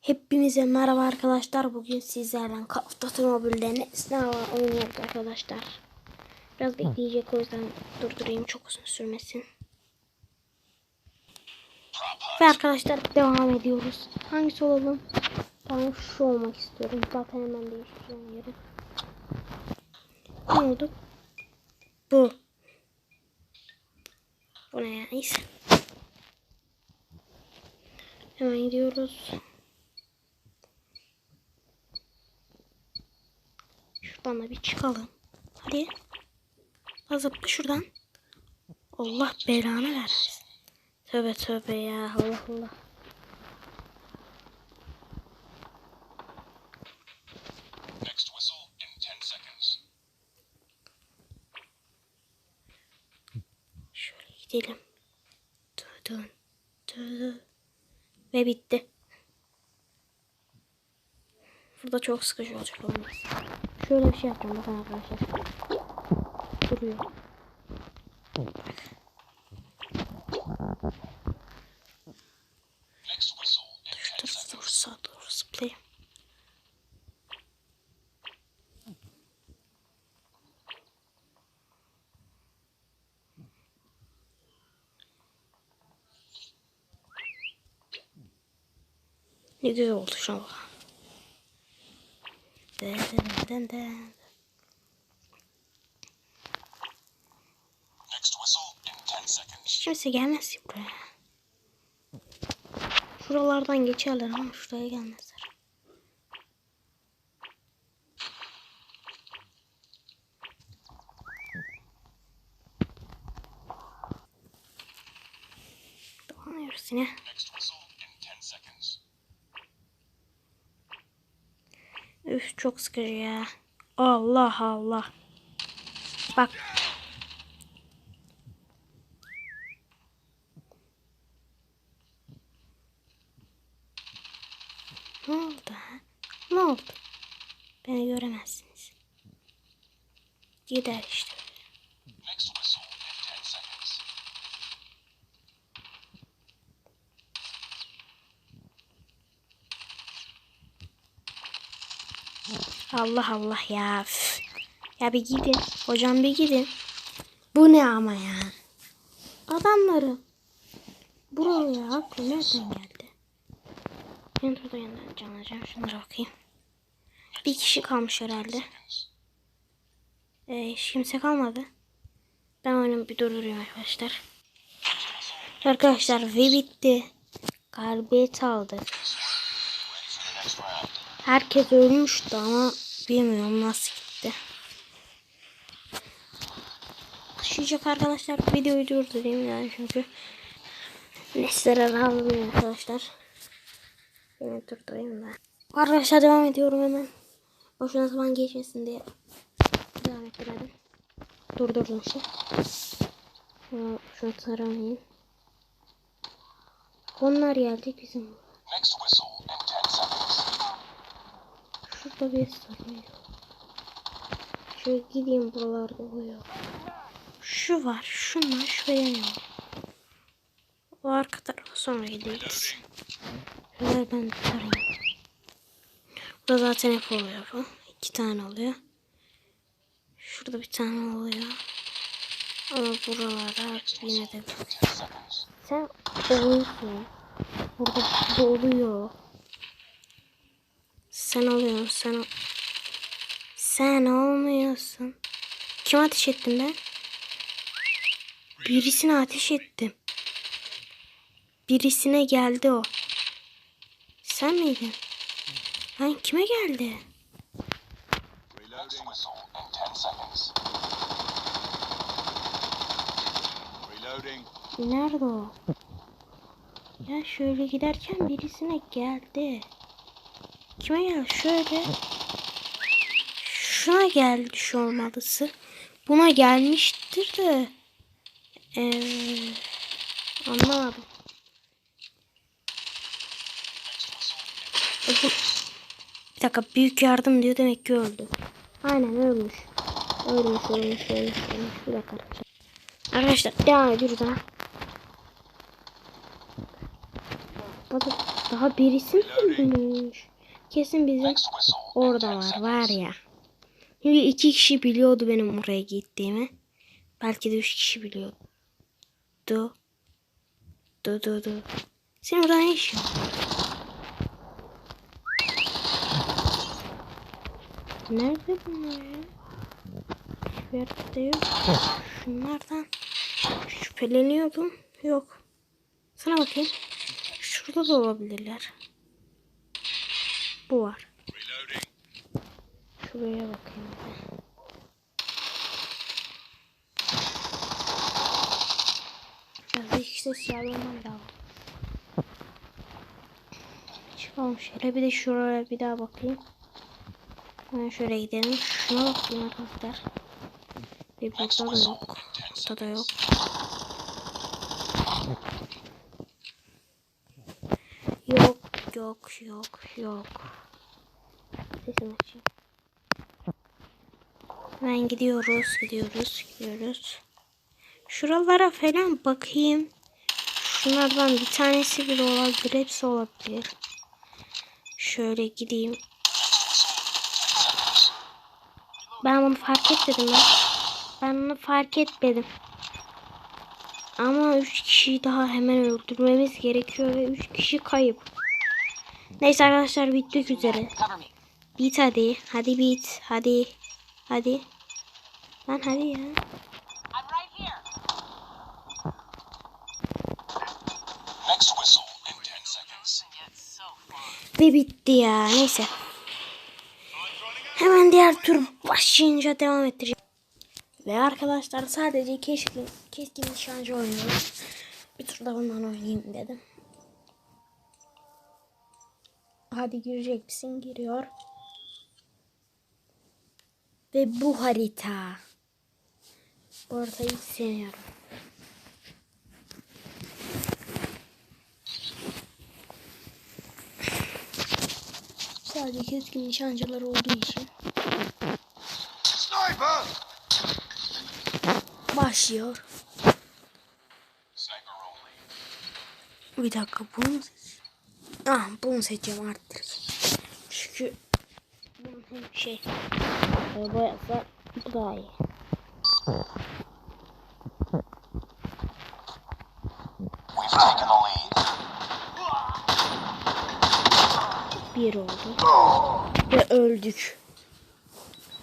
Hepinize merhaba arkadaşlar. Bugün sizlerle Call of Duty Mobile'de Nesne oynuyoruz arkadaşlar. Biraz bekleyecek o yüzden durdurayım çok uzun sürmesin. Ve arkadaşlar devam ediyoruz. Hangisi olalım? Ben şu olmak istiyorum. Zaten hemen değiştireceğim yeri. Ne oldu? Bu. Bu ne ya? Neyse. Hemen gidiyoruz. Şuradan da bir çıkalım. Hadi. Zıpla şuradan. Allah belanı versin. Tövbe tövbe ya. Allah Allah. Next whistle in 10 seconds. Şöyle gidelim. Dön dön dön. Ve bitti. Burada çok sıkıcı olacak olmaz. Şöyle bir şey yapacağım bakın arkadaşlar. Duruyor. Next whistle in 10 Dur dursa dur zıplayayım. Ne güzel oldu şu an. Dın dın dın dın. Next whistle in 10 seconds. Hiç kimse gelmez ki buraya. Şuralardan geçerler ama şuraya gelmezler. Dolanıyoruz yine. Next whistle in 10 seconds. Üf çok sıkıcı ya. Allah Allah. Bak. Ne oldu ha? Ne oldu? Beni göremezsiniz. Gider işte. Next whistle in 10 seconds. Allah Allah ya. üf. Ya bir gidin. Hocam bir gidin. Bu ne ama ya? Adamları. Buraya aklı nereden geldi? Ben burada yandan canlayacağım. Şunlara bakayım. Bir kişi kalmış herhalde. Ee, hiç kimse kalmadı. Ben oyunu bir durdurayım arkadaşlar. Arkadaşlar ve bitti. Galibiyet aldık. Ready for the next round. Herkes ölmüştü ama bilmiyorum nasıl gitti. Taşıyacak arkadaşlar videoyu durdurayım yani çünkü Nesler almıyor arkadaşlar. Yine durdurayım da. Arkadaşlar devam ediyorum hemen. Boşuna zaman geçmesin diye devam ettirelim. Durdurdum işte. Şunu, şunu taramayayım. Onlar geldi bizim. Next whistle in 10 seconds. Şurada bir sarı yok. Şöyle gideyim buralarda o yok. Şu var. Şunlar şuraya ne var? O arka tarafa sonra gideriz. Şöyle ben tarayayım. Burada zaten hep oluyor bu. İki tane oluyor. Şurada bir tane oluyor. Ama buralarda yine de 10 seconds. sen oluyorsun. Burada doluyor. Sen oluyorsun. Sen ol- sen olmuyorsun. Kim ateş ettim ben? Birisine ateş ettim. Birisine geldi o. Sen miydin? Lan kime geldi? Next whistle in 10 seconds. Reloading. Nerede o? Ya şöyle giderken birisine geldi. Kime geldi? Şöyle. Şuna geldi şu olmalısı. Buna gelmiştir de. Ee, anlamadım. E bu- Bir dakika büyük yardım diyor demek ki öldü. Aynen ölmüş. Ölmüş ölmüş ölmüş ölmüş. Bir dakika arkadaşlar. Arkadaşlar devam ediyoruz ha. Daha birisi mi ölmüş? Kesin bizim orada 10 var var ya. Çünkü iki kişi biliyordu benim oraya gittiğimi. Belki de üç kişi biliyordu. Du. Du du du. Senin orada ne işin? Nerede bunlar ya? Hiçbir yerde yok. Şunlardan şüpheleniyordum. Yok. Sana bakayım. Şurada da olabilirler. Bu var. Şuraya bakayım. Biraz da işte siyahlamam lazım. Çıkalım şöyle bir de şuraya bir daha bakayım. Hemen şöyle gidelim. Şuna bakayım arkadaşlar. Bir burada da yok. in 10 Burada da yok. Yok yok yok yok. Sesimi açayım. Hemen gidiyoruz gidiyoruz gidiyoruz. Şuralara falan bakayım. Şunlardan bir tanesi bile olabilir. Hepsi olabilir. Şöyle gideyim. Ben bunu fark etmedim ben. Ben bunu fark etmedim. Ama 3 kişiyi daha hemen öldürmemiz gerekiyor ve 3 kişi kayıp. Neyse arkadaşlar bitmek üzere. Bit hadi. Hadi bit. Hadi. Hadi. Lan hadi ya. Next whistle in 10 seconds. Ve bitti ya. Neyse. Hemen diğer tur başlayınca devam ettireceğim. Ve arkadaşlar sadece keskin, keskin nişancı oynuyorum. Bir tur da bundan oynayayım dedim. Hadi girecek misin? Giriyor. Ve bu harita. Bu haritayı hiç sevmiyorum. Sadece keskin nişancılar olduğu için. Sniper! Başlıyor. Bir dakika bunu? Ah bunu seçeceğim arttır. Çünkü şey e, boyası bu daha iyi. Bir oldu. Ve öldük.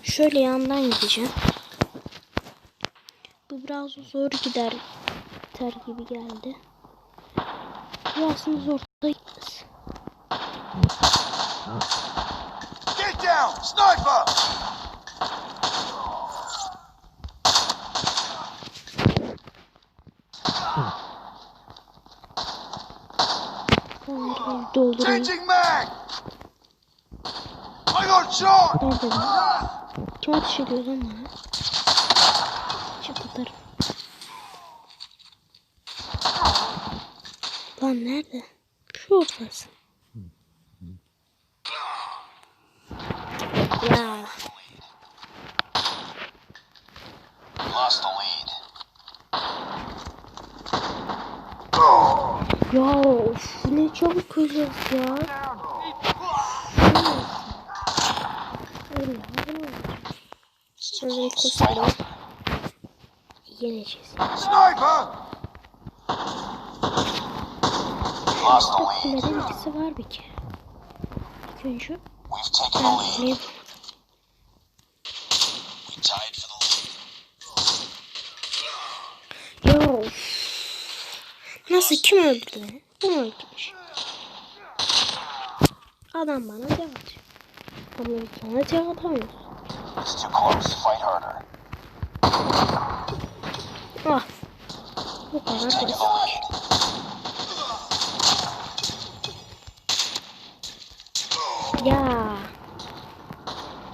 Şöyle yandan gideceğim. Bu biraz zor gider. Biter gibi geldi. Bu aslında zor. Get down! Sniper! Changing mag! I got shot! Kim ateş ediyor lan bana? Çıp atarım. Lan nerede? Şu ortası. Ya ya of ne çabuk öleceğiz ya. Öyle Şöyle koşalım. Yeneceğiz. Sniper! We lost the lead. Kulede birisi var bir kere. İlk önce We've taken the lead. kuleyi We tied for the lead. Ya of. Nasıl kim öldürdü beni? Bu mu öldürmüş? Adam bana cevap atıyor. Ama biz sana cevap atamıyoruz. It's too close. Fight harder. Ah. Bu kadar We've taken basit. the lead. Ya.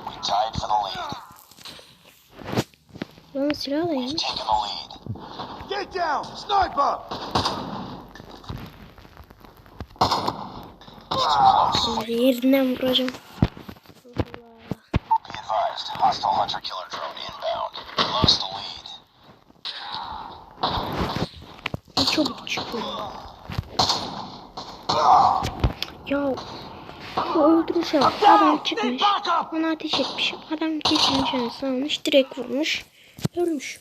We tied for the lead. Lan silah da We've yemiş. taken the lead. Get down! Sniper! The lead. Ne çabuk çıkıyor. Ya bak. Adam çıkmış. Ona ateş etmiş. Adam kesin nişanlısı almış. Direkt vurmuş. Ölmüş.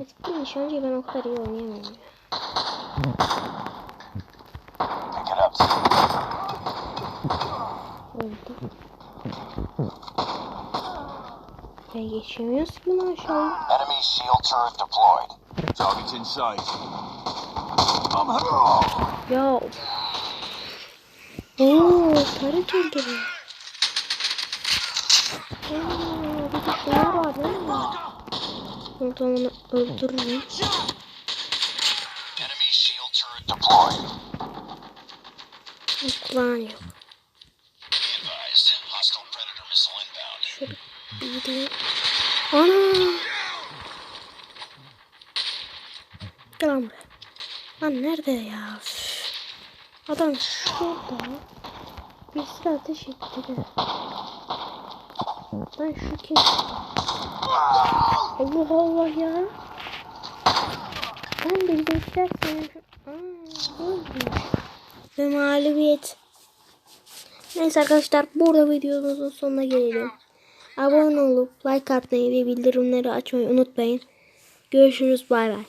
Eski nişancıyı ben o kadar iyi oynayamıyorum. Öldü. Ve geçemiyoruz ki bunu aşağıya. Enemy shield turret deployed. Target in sight. Ya. Oo, sarı çılgın. Aa, bir de şeyler var değil mi? O zaman onu öldürürüm. Kulağın yok. Şöyle bir de. Ana! Gel lan buraya. Lan nerede ya? Adam şurada. Birisi ateş etti de. Lan şu kim? Allah Allah ya. Ben de bizimkiler seni... Ve mağlubiyet. Neyse arkadaşlar burada videomuzun sonuna gelelim. Abone olup like atmayı ve bildirimleri açmayı unutmayın. Görüşürüz bay bay.